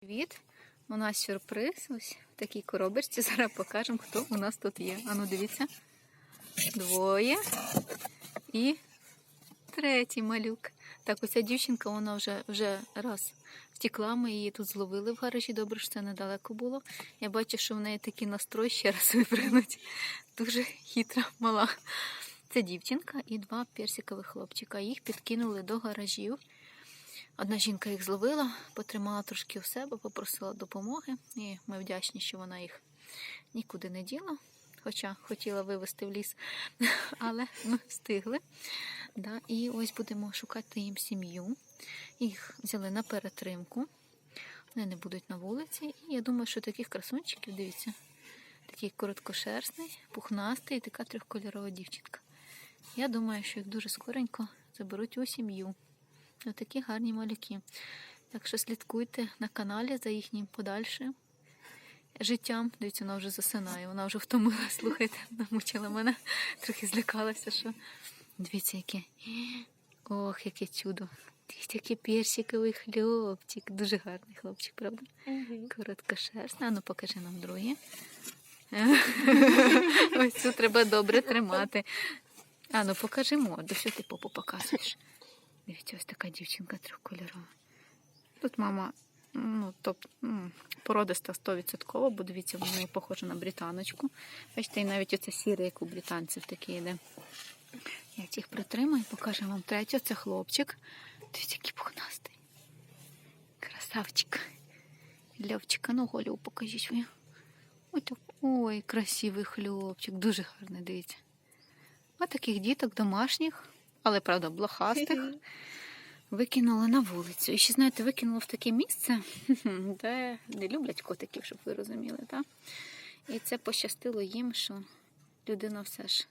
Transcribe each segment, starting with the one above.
Привіт! У нас сюрприз. Ось в такій коробочці. Зараз покажемо, хто у нас тут є. Ану, дивіться. Двоє. І третій малюк. Так, оця дівчинка, вона вже, вже раз втекла. Ми її тут зловили в гаражі. Добре, що це недалеко було. Я бачу, що в неї такий настрой ще раз випригнуть. Дуже хитра, мала. Це дівчинка і два персикових хлопчика. Їх підкинули до гаражів. Одна жінка їх зловила, потримала трошки у себе, попросила допомоги, і ми вдячні, що вона їх нікуди не діла, хоча хотіла вивезти в ліс, але ми встигли. Да, і ось будемо шукати їм сім'ю. Їх взяли на перетримку. Вони не будуть на вулиці. І я думаю, що таких красунчиків, дивіться, такий короткошерстний, пухнастий і така трьохкольорова дівчинка. Я думаю, що їх дуже скоренько заберуть у сім'ю. Отакі гарні малюки. Так що слідкуйте на каналі за їхнім подальшим життям. Дивіться, вона вже засинає, вона вже втомилась, слухайте, намучила мене, трохи злякалася, що. Дивіться, яке. Ох, яке чудо. Дивіться, який персиковий хлопчик. Дуже гарний хлопчик, правда? Короткошерстний. А ну покажи нам другий. Ось цю треба добре тримати. А ну покажи морду, що ти попу показуєш. Дивіться, ось така дівчинка трьохкольорова. Тут мама ну, м, породиста 100%, бо дивіться, вона похожа на британочку. Бачите, і навіть оце сіре, як у британців таке йде. Я їх притримаю, покажу вам третю. Це хлопчик. Дивіться, який пухнастий. Красавчик. Льовчика, ну голю покажіть ви. Ой, ой, красивий хлопчик, дуже гарний, дивіться. А таких діток домашніх, але правда, блохастих. Викинула на вулицю. І ще, знаєте, викинула в таке місце, де не люблять котиків, щоб ви розуміли, так? І це пощастило їм, що людина все ж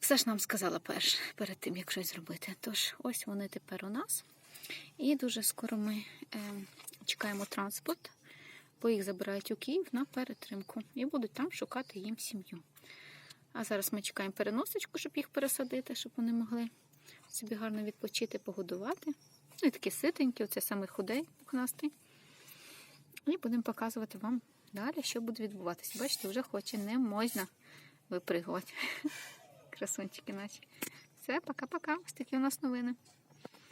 все ж нам сказала перш, перед тим, як щось зробити. Тож, ось вони тепер у нас. І дуже скоро ми е, чекаємо транспорт, бо їх забирають у Київ на перетримку і будуть там шукати їм сім'ю. А зараз ми чекаємо переносочку, щоб їх пересадити, щоб вони могли собі гарно відпочити, погодувати. Ну і такі ситенькі, оце саме худей, пухнастий. І будемо показувати вам далі, що буде відбуватися. Бачите, вже хоче не можна випригувати. Красунчики наші. Все, пока-пока. Ось такі у нас новини.